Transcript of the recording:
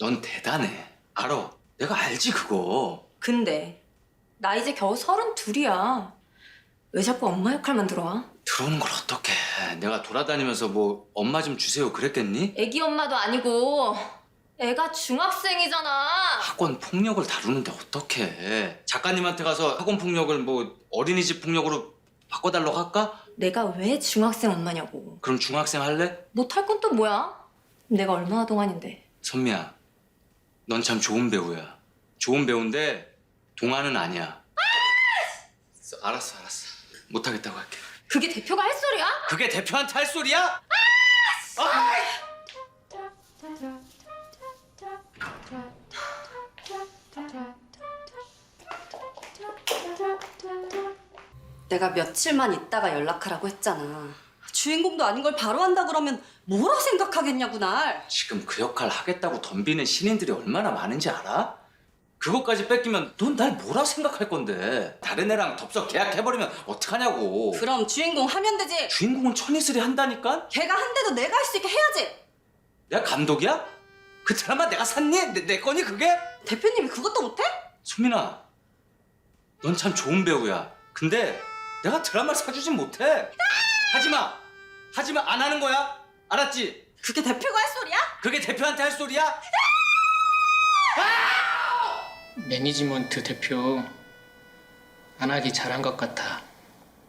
넌 대단해. 알아. 내가 알지 그거. 근데 나 이제 겨우 서른 둘이야. 왜 자꾸 엄마 역할만 들어와? 들어오는 걸 어떡해. 내가 돌아다니면서 뭐 엄마 좀 주세요 그랬겠니? 애기 엄마도 아니고 애가 중학생이잖아. 학원 폭력을 다루는데 어떡해. 작가님한테 가서 학원 폭력을 뭐 어린이집 폭력으로 바꿔달라고 할까? 내가 왜 중학생 엄마냐고. 그럼 중학생 할래? 못할 건 또 뭐야? 내가 얼마나 동안인데. 선미야, 넌 참 좋은 배우야. 좋은 배우인데 동화는 아니야. 알았어, 알았어. 못하겠다고 할게. 그게 대표가 할 소리야? 그게 대표한테 할 소리야? 내가 며칠만 있다가 연락하라고 했잖아. 주인공도 아닌 걸 바로 한다 그러면 뭐라 생각하겠냐고 날. 지금 그 역할 하겠다고 덤비는 신인들이 얼마나 많은지 알아? 그것까지 뺏기면 넌 날 뭐라 생각할 건데? 다른 애랑 덥석 계약해버리면 어떡하냐고. 그럼 주인공 하면 되지. 주인공은 천이슬이 한다니까? 걔가 한대도 내가 할 수 있게 해야지. 내가 감독이야? 그 드라마 내가 샀니? 내, 내 거니 그게? 대표님이 그것도 못해? 수민아, 넌 참 좋은 배우야. 근데 내가 드라마를 사주진 못해. 하지마! 하지마! 안 하는 거야? 알았지? 그게 대표가 할 소리야? 그게 대표한테 할 소리야? 매니지먼트 대표 안 하기 잘한 것 같아.